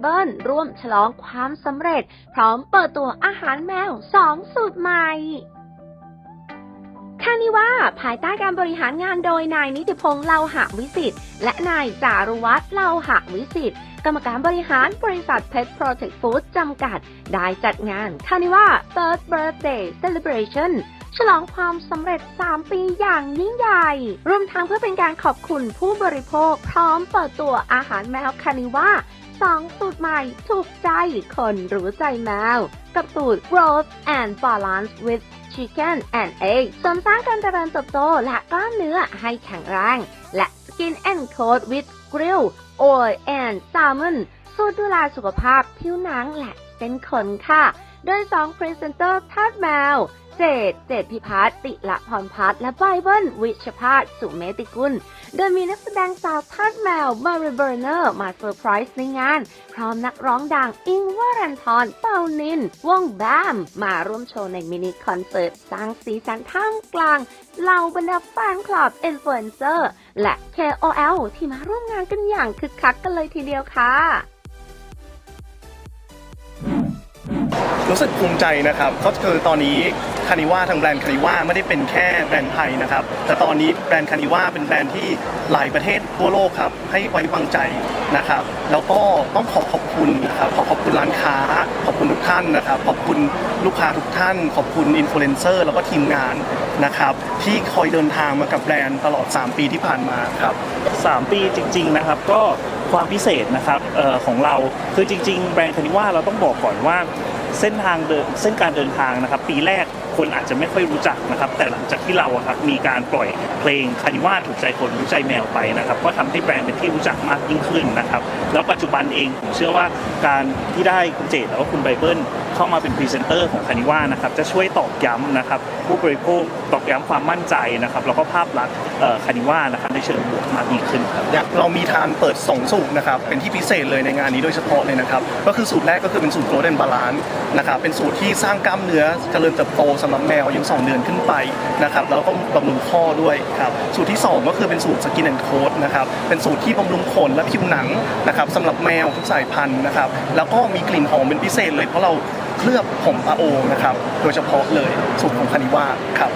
บเบิลร่วมฉลองความสำเร็จ พร้อมเปิดตัวอาหารแมว2สูตรใหม่คานิว่าภายใต้การบริหารงานโดยนายนิติพงษ์เลาหะวิสิทธิ์และนายจารุวัฒน์เลาหะวิสิทธิ์กรรมการบริหารบริษัท Pet Protect Food จำกัด ได้จัดงานคานิว่า Third Birthday Celebration ฉลองความสำเร็จ 3 ปีอย่างยิ่งใหญ่ รวมทั้งเพื่อเป็นการขอบคุณผู้บริโภค พร้อมเปิดตัวอาหารแมวคานิว่า สองสูตรใหม่ถูกใจคนรู้ใจแมว กับสูตร Growth and Balance with Chicken and Egg เสริมสร้างการเจริญเติบโตและกล้ามเนื้อให้แข็งแรง และ Skin and Coat with Grill Oil and Salmon สูตรดูแลสุขภาพผิวหนังและเส้นขนค่ะ โดยสองพรีเซนเตอร์ทาสแมว เจดเจดพิพัฒน์ติละพรพัฒน์และไบเบิลวิชพาสสุเมติกุล โดยมีนักแสดงสาวทาสแมวมาริเบอร์เนอร์มาเซอร์ไพรส์ในงาน พร้อมนักร้องดังอิงวรันทรเปานิน วงแบม มาร่วมโชว์ในมินิคอนเสิร์ต สร้างสีสันท่ามกลางเหล่าบรรดาแฟนคลับอินฟลูเอนเซอร์และ KOL ที่มาร่วมงานกันอย่างคึกคักกันเลยทีเดียวค่ะ รู้สึกภูมิใจนะครับก็คือตอนนี้คานิว่าทางแบรนด์คานิว่าไม่ได้เป็นแค่แบรนด์ไทยนะครับ แต่ตอนนี้แบรนด์คานิว่าเป็นแบรนด์ที่หลายประเทศทั่วโลกครับให้ไว้วางใจนะครับ แล้วก็ต้องขอขอบคุณนะครับขอขอบคุณร้านค้า ขอบคุณทุกท่านนะครับ ขอบคุณลูกค้าทุกท่าน ขอบคุณอินฟลูเอนเซอร์แล้วก็ทีมงานนะครับ ที่คอยเดินทางมากับแบรนด์ตลอด 3 ปีที่ผ่านมาครับ 3 ปีจริง ๆ นะครับ ก็ความพิเศษนะครับออของเราคือจริง ๆ แบรนด์คานิว่าเราต้องบอกก่อนว่า เส้นทางเดินเส้นการเดินทางนะครับ ปีแรกคนอาจจะไม่ค่อยรู้จักนะครับ แต่หลังจากที่เราอะครับมีการปล่อยเพลงคานิว่าถูกใจคนรู้ใจแมวไปนะครับ ก็ทำให้แบรนด์เป็นที่รู้จักมากยิ่งขึ้นนะครับ แล้วปัจจุบันเองผมเชื่อว่าการที่ได้คุณเจตแล้วก็คุณไบเบิล เข้ามาเป็นพรีเซนเตอร์ของคานิว่านะครับจะช่วยตอกย้ำนะครับผู้บริโภคตอกย้ำความมั่นใจนะครับแล้วก็ภาพลักษณ์คานิว่านะครับในเชิงบวกมากยิ่งขึ้นครับเรามีทานเปิด2สูตรนะครับเป็นที่พิเศษเลยในงานนี้โดยเฉพาะเลยนะครับก็คือสูตรแรกก็คือเป็นสูตรโกลเด้นบาลานซ์นะครับเป็นสูตรที่สร้างกล้ามเนื้อเจริญเติบโตสำหรับแมวอายุ2เดือนขึ้นไปนะครับแล้วก็บำรุงข้อด้วยครับสูตรที่ 2 ก็คือเป็นสูตรสกินแอนด์โคดนะครับเป็นสูตรที่บำรุงขนและผิวหนังนะครับสำหรับแมวทุกสายพันธุ์นะครับแล้วก็มีกลิ่นหอมเป็นพิเศษเลยเพราะเรา เคลือบผมปลาโอนะครับ โดยเฉพาะเลยสูตรของคานิว่าครับ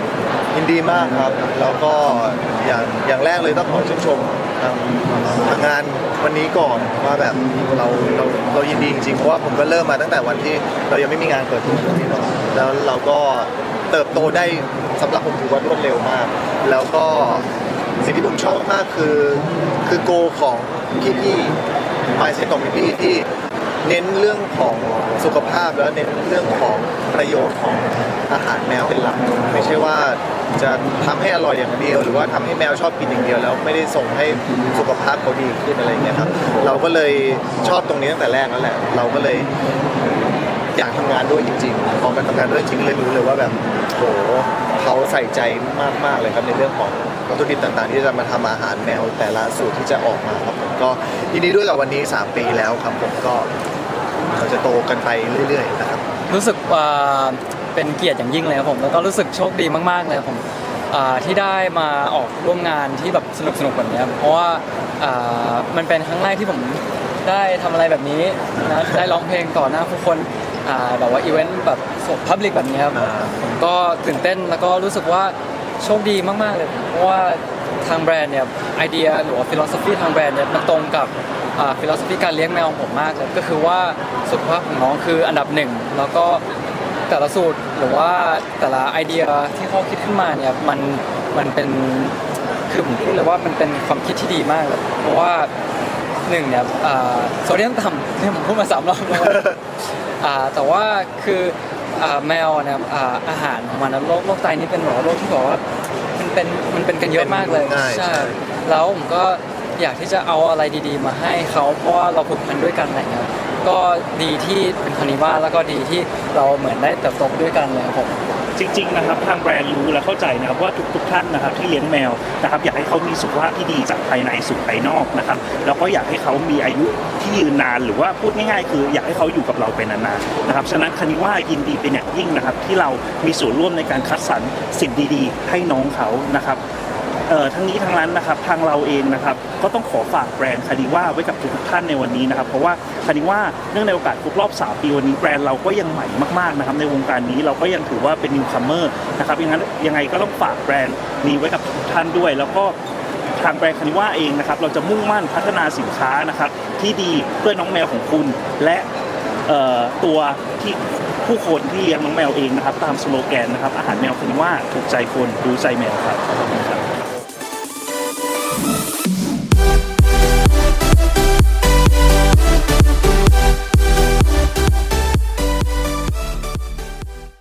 ยินดีมากครับ แล้วก็อย่างอย่างแรกเลยต้องขอชื่นชมทางทางงานวันนี้ก่อนว่าแบบเราเราเรายินดีจริงๆเพราะว่าผมก็เริ่มมาตั้งแต่วันที่เรายังไม่มีงานเปิดตัวนี่เนาะแล้วเราก็เติบโตได้สำหรับผมถือว่ารวดเร็วมาก แล้วก็สิ่งที่ผมชอบมากคือคือโกของพี่ๆหมายเซ็ตของพี่ๆที่ เน้นเรื่องของสุขภาพแล้วเน้นเรื่องของประโยชน์ของอาหารแมวเป็นหลักไม่ใช่ว่าจะทำให้อร่อยอย่างเดียว หรือว่าทำให้แมวชอบกินอย่างเดียว แล้วไม่ได้ส่งให้สุขภาพเขาดีขึ้นอะไรเงี้ยครับ เราก็เลยชอบตรงนี้ตั้งแต่แรกแล้วแหละ เราก็เลยอยากทำงานด้วยจริงๆพอมาทำงานด้วยจริงเลยรู้เลยว่าแบบโหเขาใส่ใจมากๆเลยครับในเรื่องของวัตถุดิบต่างๆ ที่จะมาทำอาหารแมวแต่ละสูตรที่จะออกมาครับผมก็ยินดีด้วยกับวันนี้ 3 ปีแล้วครับผมก็ เราจะโตกันไปเรื่อยๆนะครับ รู้สึกว่าเป็นเกียรติอย่างยิ่งเลยครับผมแล้วก็รู้สึกโชคดีมากๆเลยครับผมอ่าที่ได้มาออกร่วมงานที่แบบสนุกสนุกๆแบบนี้ครับเพราะว่าอ่ามันเป็นครั้งแรกที่ผมได้ทำอะไรแบบนี้นะได้ร้องเพลงต่อหน้าผู้คนอ่าแบบว่าอีเวนต์แบบพับลิกแบบนี้ครับ อ่า ผมก็ตื่นเต้นแล้วก็รู้สึกว่าโชคดีมาก ๆ เลย เพราะว่าทางแบรนด์เนี่ยไอเดียหรือว่าฟิโลสฟีทางแบรนด์เนี่ยมันตรงกับ ฟิโลสฟีการเลี้ยงแมวของผมมากเลยก็คือว่าสุขภาพของน้องคืออันดับหนึ่งแล้วก็แต่ละสูตรหรือว่าแต่ละไอเดียที่เขาคิดขึ้นมาเนี่ยมันมันเป็นคือผมพูดเลยว่ามันเป็นความคิดที่ดีมากเลยเพราะว่าหนึ่งเนี่ยอ่าโซเดียมต่ำเนี่ยผมพูดมาสามรอบแล้วอ่าแต่ว่าคืออ่าแมวเนี่ยอ่าอาหารของมันนะโรคโรคไตนี่เป็นแบบว่าโรคที่บอกว่ามันเป็นมันเป็นกันเยอะมากเลยง่ายใช่แล้วผมก็ อยากที่จะเอาอะไรดี ๆ มาให้เขาเพราะว่าเราผูกพันด้วยกันอะไรเงี้ยก็ดีที่เป็นคานิว่าแล้วก็ดีที่เราเหมือนได้เติบโตด้วยกันเลยครับผม จริงๆนะครับทางแบรนด์รู้และเข้าใจนะครับว่าทุกๆท่านนะครับที่เลี้ยงแมวนะครับอยากให้เขามีสุขภาพที่ดีจากภายในสู่ภายนอกนะครับแล้วก็อยากให้เขามีอายุที่ยืนนานหรือว่าพูดง่ายๆ คืออยากให้เขาอยู่กับเราไปนานๆนะครับฉะนั้นคณิว่ายินดีเป็นอย่างยิ่งนะครับที่เรามีส่วนร่วมในการคัดสรรสิ่งดีๆ ให้น้องเขานะครับ เอ่อทั้งนี้ทั้งนั้นนะครับทางเราเองนะครับก็ต้องขอฝากแบรนด์คานิว่าไว้กับทุกท่านในวันนี้นะครับเพราะว่าคานิว่าเนื่องในโอกาสครบรอบ 3 ปีวันนี้แบรนด์เราก็ยังใหม่มากๆนะครับในวงการนี้เราก็ยังถือว่าเป็นนิวคัมเมอร์นะครับยังไงยังไงก็ต้องฝากแบรนด์นี้ไว้กับทุกท่านด้วย แล้วก็ทางแบรนด์คานิว่าเองนะครับเราจะมุ่งมั่นพัฒนาสินค้านะครับที่ดีเพื่อน้องแมวของคุณ และตัวที่ผู้คนที่เลี้ยงน้องแมวเองนะครับ ตามสโลแกนนะครับ อาหารแมวคือว่าถูกใจคนรู้ใจแมวครับขอบคุณครับ